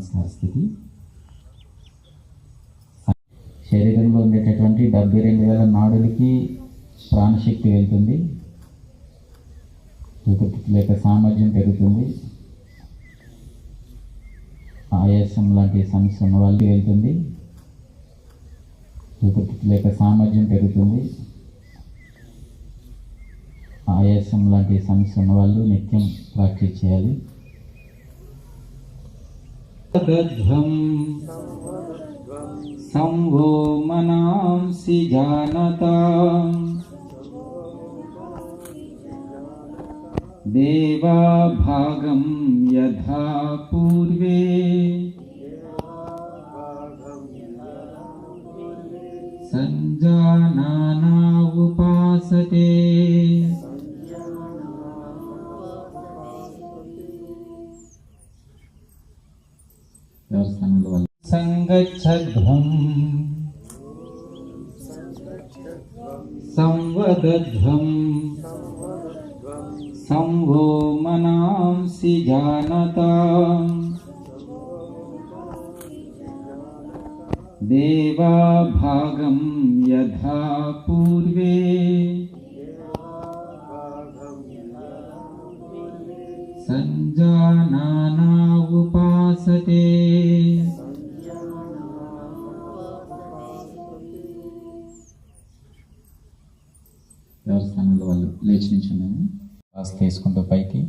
నమస్కార స్థితి శరీరంలో ఉండేటటువంటి డెబ్బై రెండు వేల నాడులకి ప్రాణశక్తి వెళ్తుంది. లేక సామర్థ్యం పెరుగుతుంది. ఆయాసం లాంటి సమస్య ఉన్న వాళ్ళకి వెళ్తుంది. లేక సామర్థ్యం పెరుగుతుంది. ఆయాసం లాంటి సమస్య ఉన్న వాళ్ళు నిత్యం ప్రాక్టీస్ చేయాలి. संवो मनांसि जानता। देवाभागं यथा पूर्वे। सञ्जानाना उपासते सङ्गच्छध्वं संवदध्वं। संवो मनांसि जानता। देवाभागं यथा पूर्वे। सञ्जानानावुपासते ఎవరి స్థానంలో వాళ్ళు లేచి నించున్నాము శ్వాస తీసుకుంటూ పైకి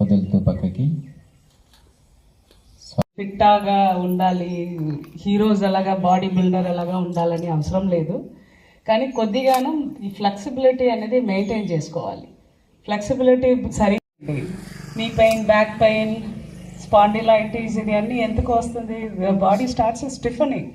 వదులుతూ పక్కకి. ఫిట్టాగా ఉండాలి హీరోస్ అలాగా బాడీ బిల్డర్ అలాగా ఉండాలని అవసరం లేదు. కానీ కొద్దిగాను ఈ ఫ్లెక్సిబిలిటీ అనేది మెయింటైన్ చేసుకోవాలి. ఫ్లెక్సిబిలిటీ సరి knee pain back pain spondylitis ఇది అన్నీ ఎందుకు వస్తుంది? Body starts stiffening.